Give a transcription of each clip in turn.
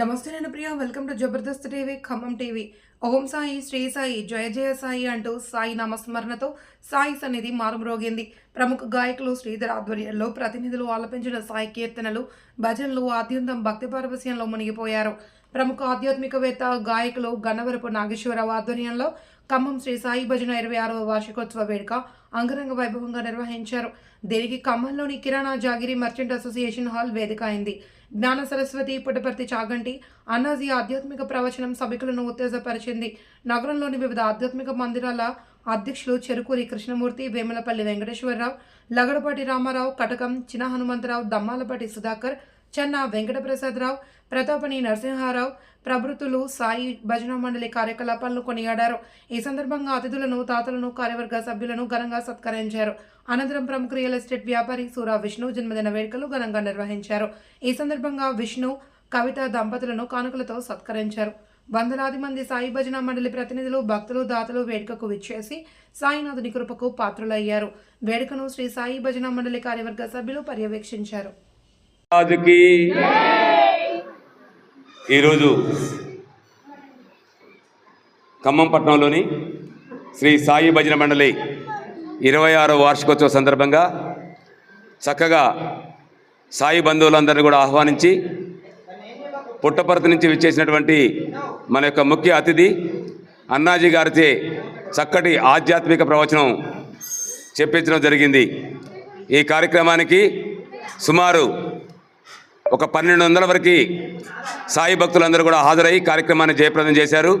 నమస్తే నేను Priya. Welcome to Jabardasth TV Khammam TV ఓం సాయి శ్రీ సాయి జయ జయ సాయి అంటూ సాయి నామస్మరణతో సాయి సన్నిధి మారుమ్రోగింది. ప్రముఖ గాయకులు శ్రీధర్ ఆధ్వర్యంలో ప్రతినిధులు ఆలపించిన సాయి కీర్తనలు భజనలు ఆద్యంతం భక్తి పారవస్యంలో మునిగిపోయారు. ప్రముఖ ఆధ్యాత్మికవేత్త గాయకులు గన్నవరపు నాగేశ్వరరావు ఆధ్వర్యంలో ఖమ్మం శ్రీ సాయి భజన ఇరవై ఆరవ వార్షికోత్సవ వేడుక అంగరంగ వైభవంగా నిర్వహించారు. దీనికి ఖమ్మంలోని కిరాణా జాగిరి మర్చెంట్ అసోసియేషన్ హాల్ వేదిక అయింది. జ్ఞాన సరస్వతి పుట్టపర్తి చాగంటి అన్నాజీ ఆధ్యాత్మిక ప్రవచనం సభికులను ఉత్తేజపరిచింది. నగరంలోని వివిధ ఆధ్యాత్మిక మందిరాల అధ్యక్షులు చెరుకూరి కృష్ణమూర్తి వేములపల్లి వెంకటేశ్వరరావు లగడపాటి రామారావు కటకం చిన హనుమంతరావు దమ్మాలపాటి సుధాకర్ చెన్న వెంకటప్రసాదరావు ప్రతాపని నరసింహారావు ప్రభృతులు సాయి భజన మండలి కార్యకలాపాలను కొనియాడారు. ఈ సందర్భంగా అతిథులను తాతలను కార్యవర్గ సభ్యులను ఘనంగా సత్కరించారు. అనంతరం ప్రముఖ రియల్ ఎస్టేట్ వ్యాపారి సూరా విష్ణు జన్మదిన వేడుకలు ఘనంగా నిర్వహించారు. ఈ సందర్భంగా విష్ణు కవిత దంపతులను కానుకలతో సత్కరించారు. వందలాది మంది సాయి భజన మండలి ప్రతినిధులు భక్తులు దాతలు వేడుకకు విచ్చేసి సాయినాథుని కృపకు పాత్రులయ్యారు. వేడుకను శ్రీ సాయి భజన మండలి కార్యవర్గ సభ్యులు పర్యవేక్షించారు. రాజుకి. ఈరోజు ఖమ్మం పట్టణంలోని శ్రీ సాయి భజన మండలి ఇరవై ఆరో వార్షికోత్సవ సందర్భంగా చక్కగా సాయి బంధువులందరినీ కూడా ఆహ్వానించి పుట్టపర్తి నుంచి విచ్చేసినటువంటి మన యొక్క ముఖ్య అతిథి అన్నాజీ గారిచే చక్కటి ఆధ్యాత్మిక ప్రవచనం చెప్పించడం జరిగింది. ఈ కార్యక్రమానికి సుమారు ఒక పన్నెండు వందల వరకు సాయి భక్తులందరూ కూడా హాజరై కార్యక్రమాన్ని జయప్రదం చేశారు.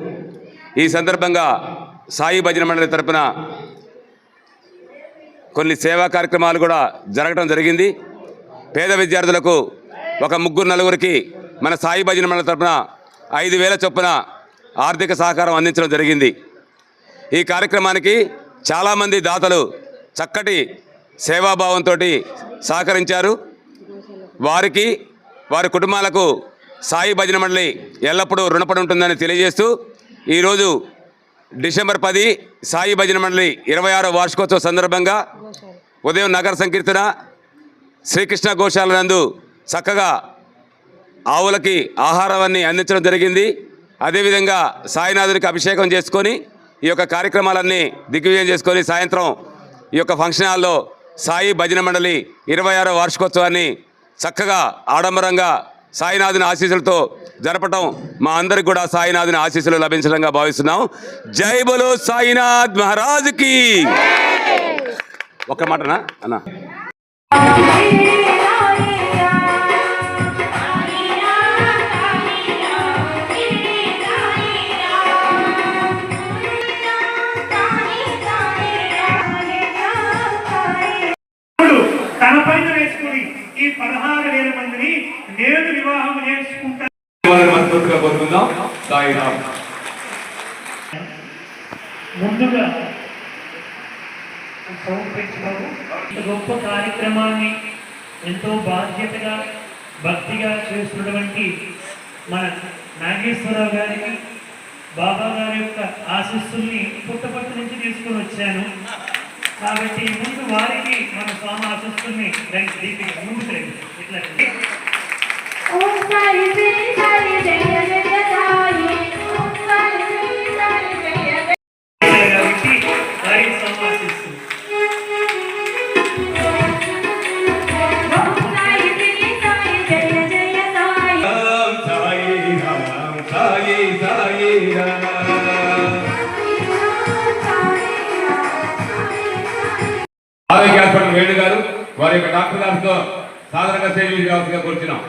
ఈ సందర్భంగా సాయి భజన మండలి తరపున కొన్ని సేవా కార్యక్రమాలు కూడా జరగడం జరిగింది. పేద విద్యార్థులకు ఒక ముగ్గురు నలుగురికి మన సాయి భజన మండలి తరపున ఐదు వేల చొప్పున ఆర్థిక సహకారం అందించడం జరిగింది. ఈ కార్యక్రమానికి చాలామంది దాతలు చక్కటి సేవాభావంతో సహకరించారు. వారికి వారి కుటుంబాలకు సాయి భజన మండలి ఎల్లప్పుడూ రుణపడి ఉంటుందని తెలియజేస్తూ ఈరోజు డిసెంబర్ పది సాయి భజన మండలి ఇరవై ఆరో వార్షికోత్సవ సందర్భంగా ఉదయం నగర సంకీర్తన శ్రీకృష్ణ గోశాల నందు చక్కగా ఆవులకి ఆహారాన్ని అందించడం జరిగింది. అదేవిధంగా సాయినాథునికి అభిషేకం చేసుకొని ఈ యొక్క కార్యక్రమాలన్నీ దిగ్విజయం చేసుకొని సాయంత్రం ఈ యొక్క ఫంక్షన్ హాల్లో సాయి భజన మండలి ఇరవై ఆరో వార్షికోత్సవాన్ని చక్కగా ఆడంబరంగా సాయినాథుని ఆశీస్సులతో జరపటం మా అందరికి కూడా సాయినాథుని ఆశీస్సులు లభించడంగా భావిస్తున్నాం. జై బలో సాయినాథ్ మహారాజుకి ఒక మాటనా? అన్నా. సాయిరామ్ ముందుగా సమర్పించడం గొప్ప కార్యక్రమాన్ని ఎంతో బాధ్యతగా భక్తిగా చేస్తున్నటువంటి మన నాగేశ్వరరావు గారికి బాబా గారి యొక్క ఆశీస్సుల్ని పుట్టపట్టు నుంచి తీసుకొని వచ్చాను. కాబట్టి ముందు వారికి మన స్వామి ఆశీస్సుల్ని దీపిక ముందుకు రండి. వారి యొక్క డాక్టర్ గారితో సాధారణంగా సేవలు కావాల్సిందిగా కోరుతున్నాం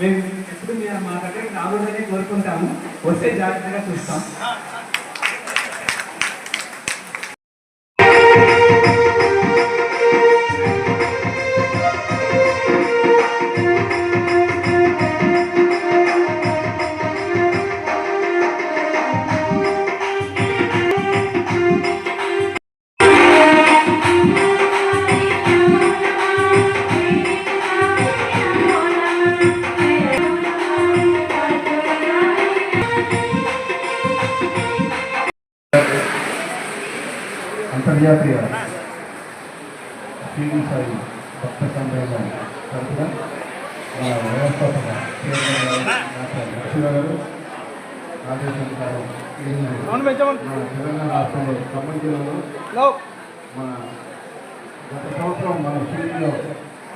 మేము ఎప్పుడు మీరు మా దగ్గరికి రాకూడదని కోరుకుంటాము. వస్తే జాగ్రత్తగా చూస్తాం. అంతర్జాతీయ శ్రీని సాయి భక్త సమ్మేళనం తరఫున మన వ్యవస్థాపక డాక్టర్ లక్ష్మణ గారు తెలంగాణ రాష్ట్రంలో ఖమ్మం జిల్లాలో మన గత సంవత్సరం మన శ్రీలో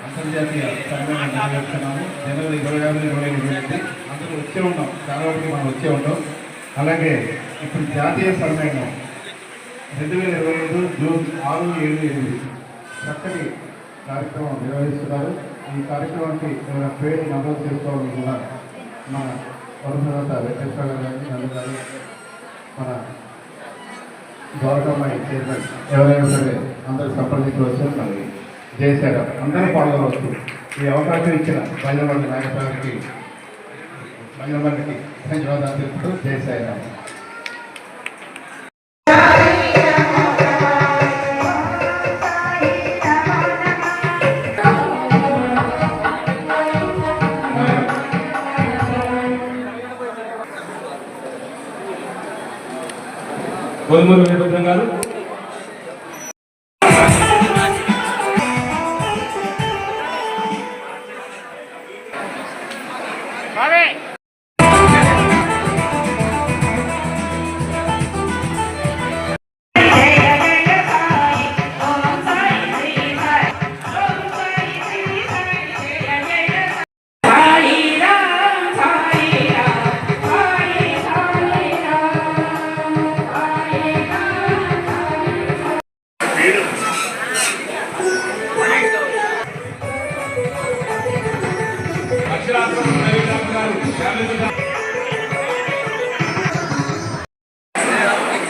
అంతర్జాతీయ సమ్మేళనం నిర్వహిస్తున్నాము. జనవరి ఇరవై ఆరు ఇరవై ఎనిమిది అందరూ వచ్చే ఉన్నాం చాలా వరకు మనం వచ్చే ఉంటాం. అలాగే ఇప్పుడు జాతీయ సమ్మేళనం రెండు వేల ఇరవై ఐదు జూన్ ఆరు ఏడు ఎనిమిది చక్కటి కార్యక్రమం నిర్వహిస్తున్నారు. ఈ కార్యక్రమానికి ఏమైనా పేరు నమోదు చేసుకోవాలని కూడా మన వరుసత వెంకటేశ్వర గారిని నన్ను గారు మన గౌరవమ్మాయి చైర్మన్ ఎవరైనా సరే అందరూ సంప్రదించవచ్చు మరి చేశారు అందరూ పాల్గొనవచ్చు. ఈ అవకాశం ఇచ్చిన బయలుమంది నాయకులకి బయలుమందికి ధన్యవాదాలు తెలుపుతూ చేశారు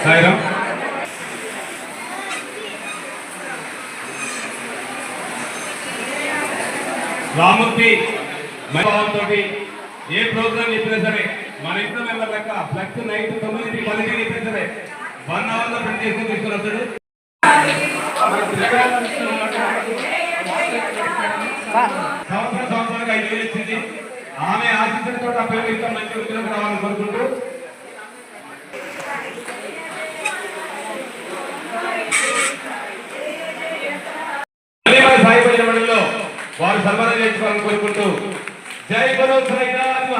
సాయిరామ్. రామూర్తి భావంతో ఏ ప్రోగ్రామ్ చెప్పినా సరే మన ఇంట్లో మెంబర్ లెక్క ఫ్లెక్స్ నైట్ తొమ్మిది పదిహేను చెప్పినా సరే వన్ అవర్లో ప్రింట్ తీసుకుని వస్తాడు. మంచి ఉద్యోగం రావాలని కోరుకుంటూ మళ్ళీ వారు సన్మానం చేసుకోవాలని కోరుకుంటూ జై గురు సాయినాథ్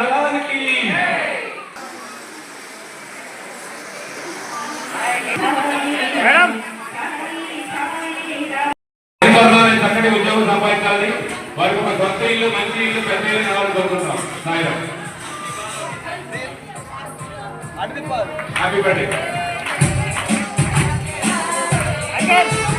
చక్కటి ఉద్యోగం సంపాదించాలని వారికి ఒక సొంత ఇల్లు మంచి ఇల్లు పెద్ద ఇల్లు కావాలని కోరుకుంటున్నాం. Happy birthday. Again.